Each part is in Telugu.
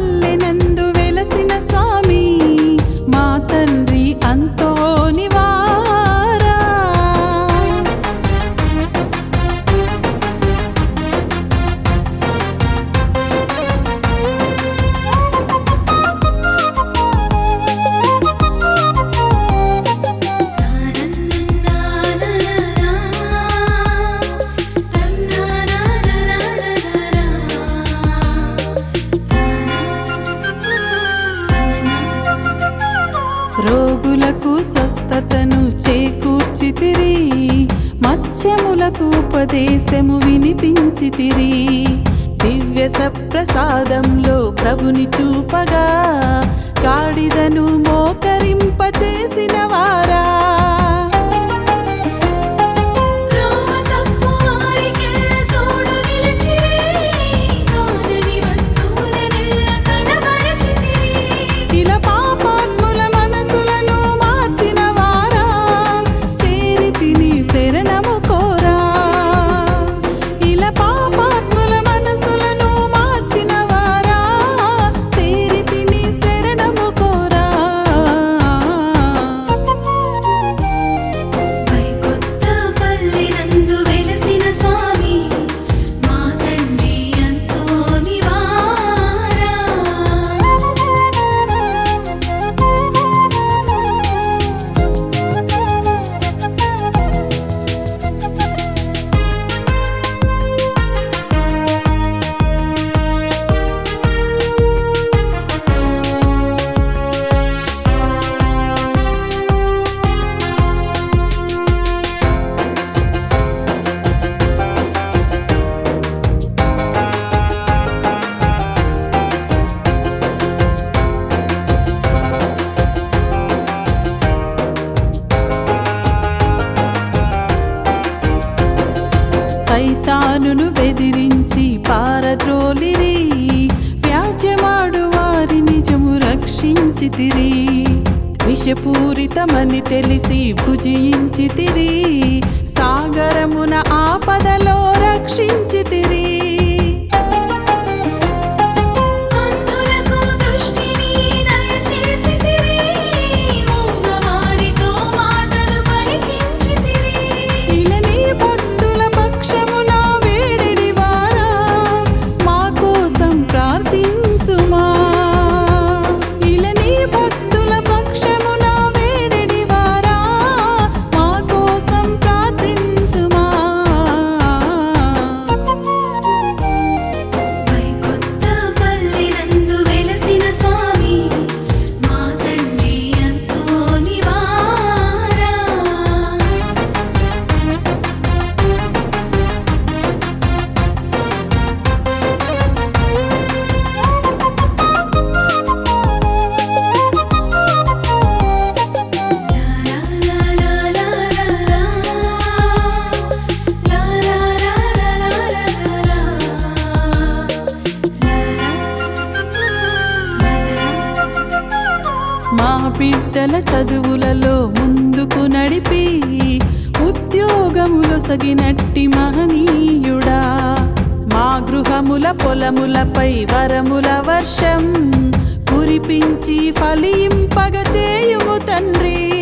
పల్లెనందు వెలసిన స్వామి. ఉపదేశము వినిపించితిరి దివ్య సప్రసాదంలో ప్రభుని చూపగా కాడిదను మోకరింపచేసిన వారా. త్రోలిరి వ్యాజ్యమాడు వారి నిజము రక్షించితిరి. విషపూరితమని తెలిసి భుజించితిరి. సాగరమున ఆపదలో రక్షించితిరి. బిడ్డల చదువులలో ముందుకు నడిపి ఉద్యోగములు సగినట్టి మహనీయుడా. మా గృహముల పొలములపై వరముల వర్షం కురిపించి ఫలింపగ చేయుము తండ్రి.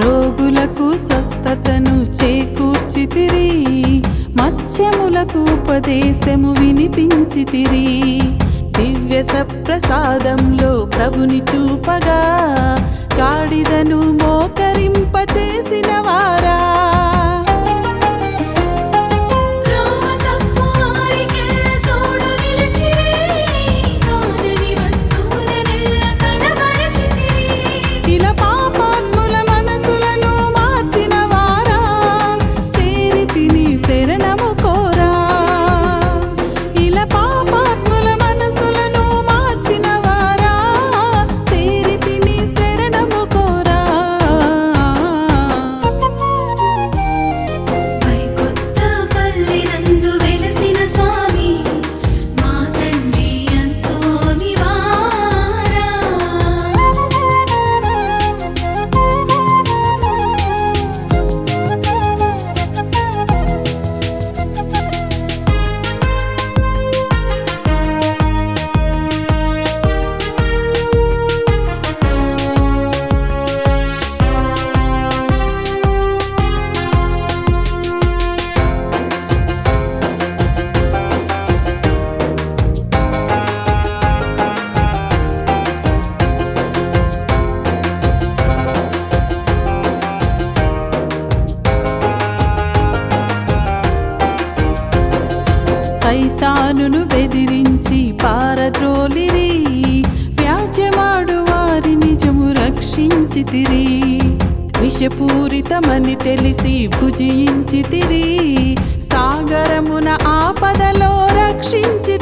రోగులకు స్వస్థతను చేకూర్చితిరి మత్స్యములకు ఉపదేశము వినిపించితిరి. దివ్య సప్రసాదంలో ప్రభుని చూపగా కాడిదను మోకరింపచేసిన వారా. నిన్నును బెదిరించి పారద్రోలిరి వ్యాజ్యమాడు వారి నిజము రక్షించి తిరి. విషపూరితమని తెలిసి భుజించితిరి సాగరమున ఆపదలో రక్షించి